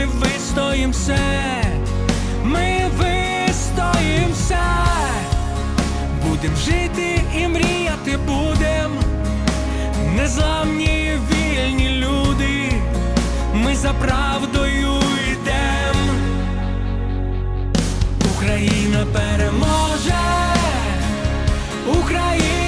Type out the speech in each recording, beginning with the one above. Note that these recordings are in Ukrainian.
ми вистоїм все, ми вистоїм все, будем жити і мріяти будем, незламні вільні люди, ми за правдою йдем. Україна переможе, Україна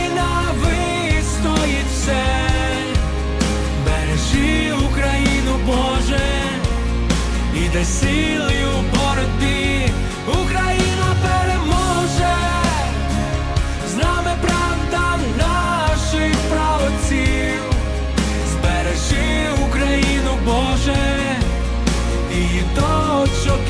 і силою у боротьбі, Україна переможе, з нами правда наших правоців, збережи Україну, Боже, і дочок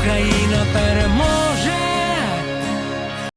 Україна переможе.